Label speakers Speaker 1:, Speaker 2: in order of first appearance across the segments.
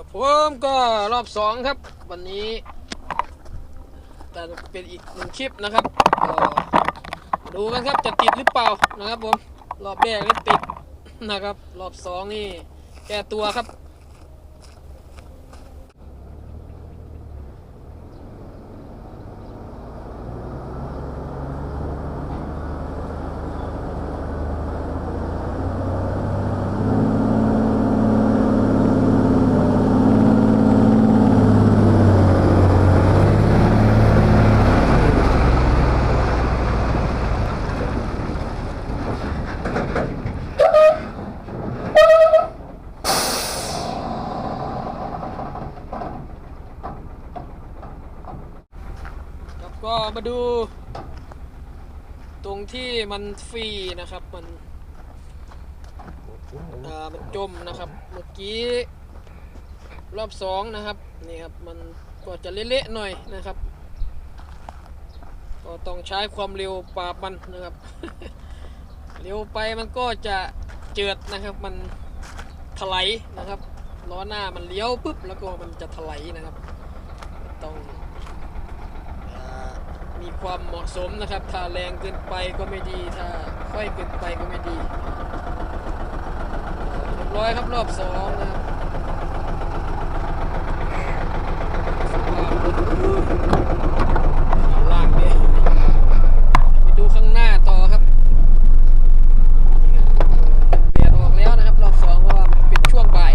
Speaker 1: กับผมก็รอบสองครับ วันนี้แต่เป็นอีกหนึ่งคลิปนะครับดูกันครับจะติดหรือเปล่านะครับผมรอบแรกนี่ติดนะครับ รอบสองนี่แก้ตัวครับ ครับก็มาดู ตรงที่มันฟรีนะครับ มันอ่ามันจมนะครับ เมื่อกี้รอบสองนะครับนี่ครับมันก็จะเละๆหน่อยนะครับ ก็ต้องใช้ความเร็วปราบมันนะครับ เร็วไปมันก็จะเจิดนะครับ มันถลายนะครับล้อหน้ามันเลี้ยวปุ๊บแล้วก็มันจะถลายนะครับ ต้อง มีความเหมาะสมนะครับ ถ้าแรงเกินไปก็ไม่ดี ถ้าค่อยเกินไปก็ไม่ดีเรียบร้อยครับรอบสองนะครับสภาพรถข้างล่างเนี่ยไปดูข้างหน้าต่อครับนี่ครับเบียดออกแล้วนะครับ รอบสองเพราะว่ามันเป็นช่วงบ่าย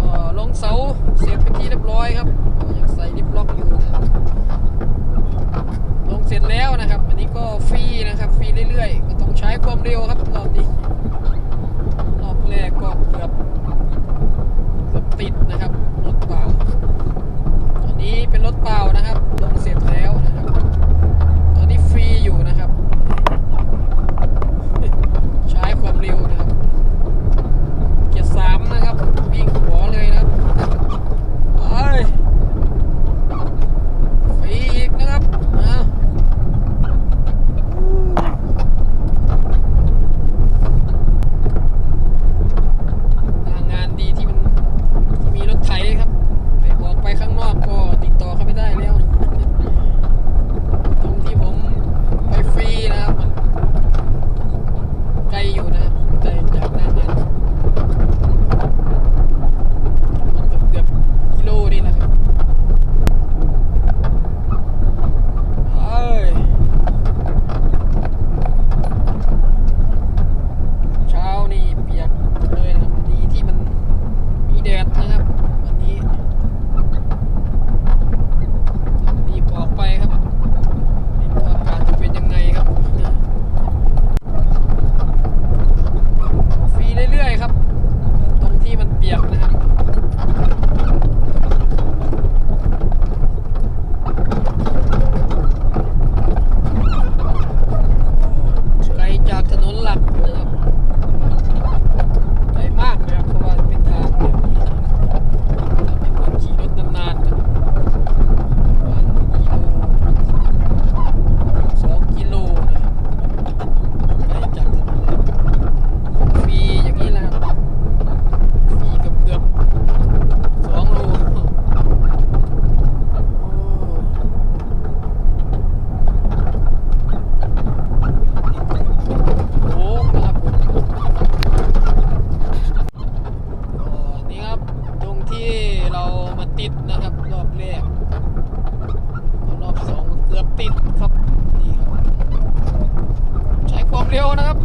Speaker 1: ก็ลงเสาเสร็จเป็นที่เรียบร้อยครับก็ยังใส่ลิฟต์ล็อกอยู่นะครับลงเสร็จแล้วนะครับ อันนี้ก็ฟรีนะครับ ฟรีเรื่อยๆ ก็ต้องใช้ ความเร็วครับรอบนี้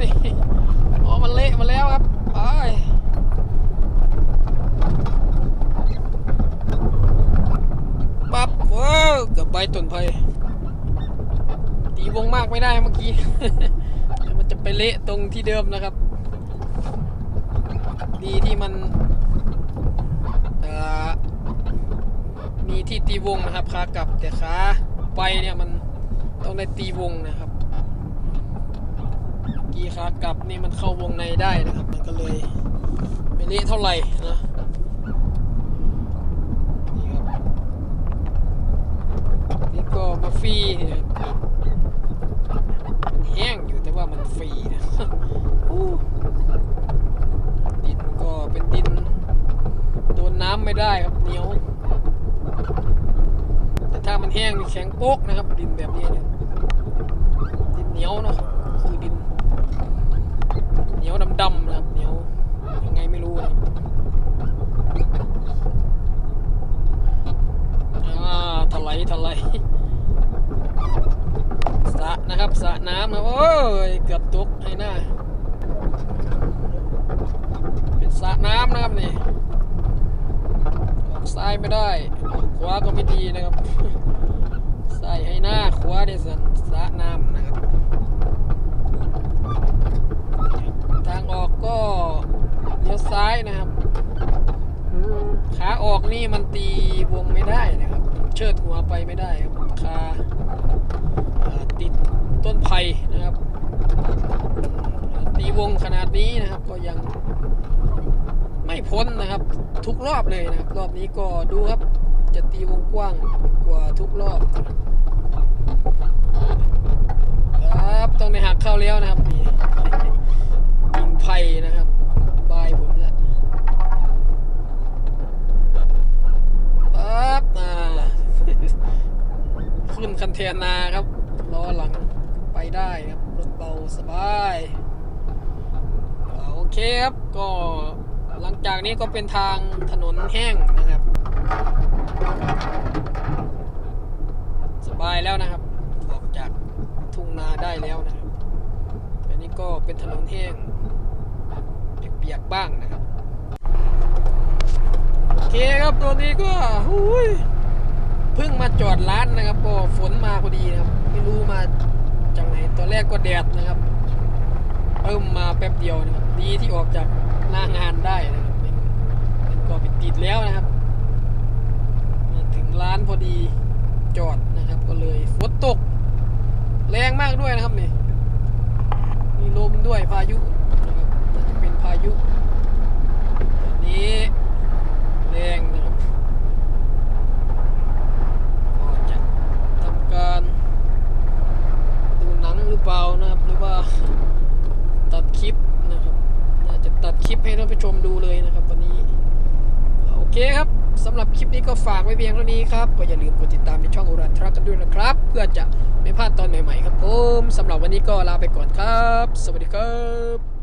Speaker 1: นี่อ๋อมันเละมาแล้วครับไปปั๊บว้าวเกือบใบต้นไผ่ตีวงมากไม่ได้เมื่อกี้มันจะไปเละตรงที่เดิมนะครับ ดีที่มันมีที่ตีวงนะครับขากลับแต่ขาไปเนี่ยมันต้องได้ตีวงนะครับ กีขากลับนี่มันเข้าวงในได้นะครับ มันก็เลยไม่เละเท่าไหร่นะนี่ครับนี่ก็มาฟรีนี่ครับมันแห้งอยู่แต่ว่ามันฟรีนะดินก็เป็นดินโดนน้ำไม่ได้ครับเหนียว แต่ถ้ามันแห้งแข็งโป๊กนะครับ ดินแบบนี้เนี่ยดินเหนียวเนาะคือดิน เหนียวดำๆนะครับเหนียวยังไงไม่รู้นะอ่าถลายถลายสระนะครับสระน้ำครับโอ้ยเกือบตกให้หน้า เป็นสระน้ำนะครับนี่ออกซ้ายไม่ได้ออกขวาก็ไม่ดีนะครับซ้ายให้หน้าขวาด้สันสระน้ำนะครับ ทางออกก็เลี้ยวซ้ายนะครับ ขาออกนี่มันตีวงไม่ได้นะครับ เชิดหัวไปไม่ได้ครับขาติดต้นไผ่นะครับ ตีวงขนาดนี้นะครับก็ยังไม่พ้นนะครับ ทุกรอบเลยนะครับ รอบนี้ก็ดูครับจะตีวงกว้างกว่าทุกรอบ ครับต้องในหักเข้าแล้วนะครับนี่ ยิงไผ่นะครับบายผมเนี่ยปั๊บอ่าขึ้นคันเทนนาครับล้อหลังไปได้ครับรถเบาสบายโอเคครับก็หลังจากนี้ก็เป็นทางถนนแห้งนะครับ สบายแล้วนะครับ ออกจากทุ่งนาได้แล้วนะครับอันนี้ก็เป็นถนนแห้ง ปียกบ้างนะครับ โอเคครับตัวนี้ก็หูยเพิ่งมาจอดร้านนะครับก็ฝนมาพอดีนะครับไม่รู้มาจากไหนตอนแรกก็แดดนะครับเพิ่มมาแป๊บเดียวนะครับดีที่ออกจากหน้างานได้นะครับม่มันก็ไปติดแล้วนะครับ มาถึงร้านพอดีจอดนะครับ ก็เลยฝนตก แรงมากด้วยนะครับนี่มีลมด้วยพายุนะครับน่าจะเป็นพายุอันนี้แรงนะครับก็จะทำการดูหนังหรือเปล่านะครับ หรือว่าตัดคลิปนะครับน่าจะตัดคลิปให้ท่านผู้ชมดูเลย นะครับวันนี้ โอเคครับสำหรับคลิปนี้ก็ฝากไว้เพียงเท่านี้ครับ ก็อย่าลืมกดติดตามในช่องอุรันทรักกันด้วยนะครับ เพื่อจะไม่พลาดตอนใหม่ๆครับผมสำหรับวันนี้ก็ลาไปก่อนครับ สวัสดีครับ